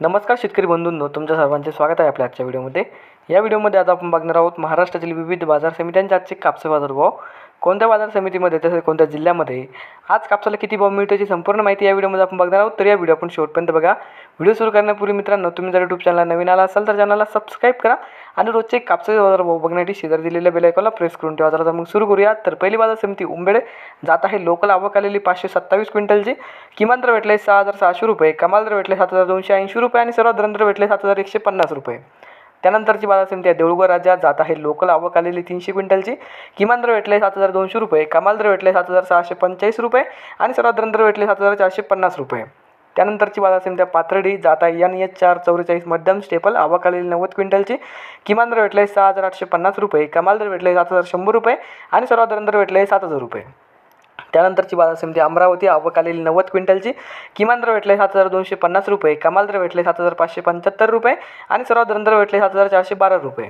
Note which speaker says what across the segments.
Speaker 1: नमस्कार शेतकरी बंधूंनो. तुमच्या सर्वांचे स्वागत आहे आपल्या आजच्या व्हिडिओमध्ये. या व्हिडिओमध्ये आज आपण बघणार आहोत महाराष्ट्रातील विविध बाजार समित्यांच्या आजचे कापसा बाजारभाव. कोणत्या बाजार समितीमध्ये तसेच कोणत्या जिल्ह्यामध्ये? आज कापसाला किती भाव मिळतो याची संपूर्ण माहिती या व्हिडिओमध्ये आपण बघणार आहोत. तर या व्हिडिओ आपण शेवटपर्यंत बघा. व्हिडिओ सुरू करण्यापूर्वी मित्रांनो तुम्ही जर यूट्यूब चॅनलला नवीन आला असाल तर चॅनलला सबस्क्राईब करा आणि रोजचे कापसाचे बाजारभाव बघण्यासाठी शेजारी दिलेल्या बेलायकॉला प्रेस करून ठेवा. तर मग सुरू करूया. तर पहिली बाजार समिती उंबेडे. जात आहे लोकल आवक आलेली पाचशे सत्तावीस क्विंटलची. किमान दर भेटले सहा हजार सहाशे रुपये. कमाल दर भेटले सात हजार दोनशे ऐंशी रुपये आणि सर्वात दर भेटले सात हजार एकशे पन्नास रुपये. त्यानंतरची बाजार समिती आहे देऊळगाव राज्यात जात आहे. लोकल आवक आलेली तीनशे क्विंटलची. किमान दर भेटले सात हजार दोनशे रुपये. कमाल दर भेटले सात हजार सहाशे पंचेचाळीस रुपये आणि सर्वात दर भेटले सात हजार चारशे पन्नास रुपये. त्यानंतरची बाजार समिती आहे पाथर्डी जात आहे. एन एच चार चौवेचाळीस मध्यम स्टेपल आवक आलेली नव्वद क्विंटलची. किमान दर भेटले सहा हजार आठशे पन्नास रुपये. कमाल दर भेटले सात हजार शंभर रुपये आणि सर्वात दर भेटले सात हजार रुपये. त्यानंतरची बाजार समिती अमरावती आवक आलेली नव्वद क्विंटलची. किमान दर भेटले सात हजार दोनशे पन्नास रुपये कमाल दर भेटले सात हजार पाचशे पंच्याहत्तर रुपये आणि सर्वात दर भेटले सात हजार चारशे बारा रुपये.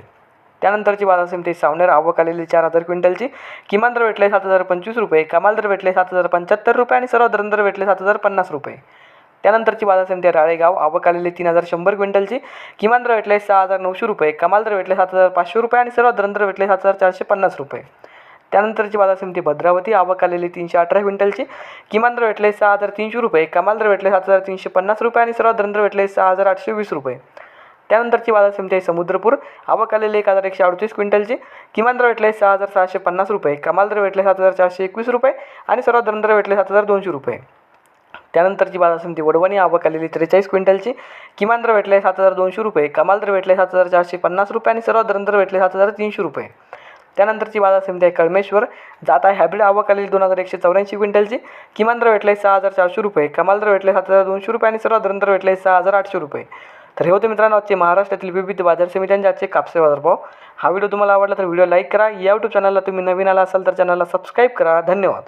Speaker 1: त्यानंतरची बाजार समिती सावनेर आवक आलेली चार हजार क्विंटलची. किमान दर भेटले सात हजार पंचवीस रुपये कमाल दर भेटले सात हजार पंच्याहत्तर रुपये आणि सर्वात दर भेटले सात हजार पन्नास रुपये. त्यानंतरची बाजार समिती राळेगाव आवक आलेली तीन हजार शंभर क्विंटलची. किमान दर भेटले सहा हजार नऊशे रुपये कमाल दर भेटले सात हजार पाचशे रुपये आणि सर्वात दर भेटले सात हजार चारशे पन्नास रुपये. त्यानंतरची बाजार समिती भद्रावती आवक आलेली तीनशे अठरा क्विंटलची. किमान दर भेटले सहा हजार तीनशे रुपये कमाल दर भेटले सात हजार तीनशे पन्नास रुपये आणि सर्वात दर भेटले सहा हजार आठशे वीस रुपये. त्यानंतरची बाजार समिती आहे समुद्रपूर आवक आलेली एक हजार एकशे अडतीस क्विंटलची. किमान दर भेटले सहा हजार सहाशे पन्नास रुपये कमाल दर भेटले सात हजार चारशे एकवीस रुपये आणि सर्वात दर भेटले सात हजार दोनशे रुपये. त्यानंतरची बाजार समिती वडवणी आवक आलेली त्रेचाळीस क्विंटलची. किमान दर भेटले सात हजार दोनशे रुपये कमाल दर भेटले सात हजार चारशे पन्नास रुपये आणि सर्वात दर भेटले सात हजार तीनशे रुपये. त्यानंतरची बाजार समिती आहे कळमेश्वर. जात आहे हायब्रिड आवक आलेली दोन हजार एकशे चौऱ्याऐंशी क्विंटलची. किमान दर भेटले सहा हजार चारशे रुपये. कमाल दर भेटले सात हजार दोनशे रुपये आणि सर्वात दर भेटले सहा हजार आठशे रुपये. तर हे होते मित्रांनो आजचे महाराष्ट्रातील विविध बाजार समित्यांचे आजचे कापसे बाजारभाव. हा व्हिडिओ तुम्हाला आवडला तर व्हिडिओ लाईक करा. या यूट्यूब चॅनलला तुम्ही नवीन आला असाल तर चॅनलला सबस्क्राईब करा. धन्यवाद.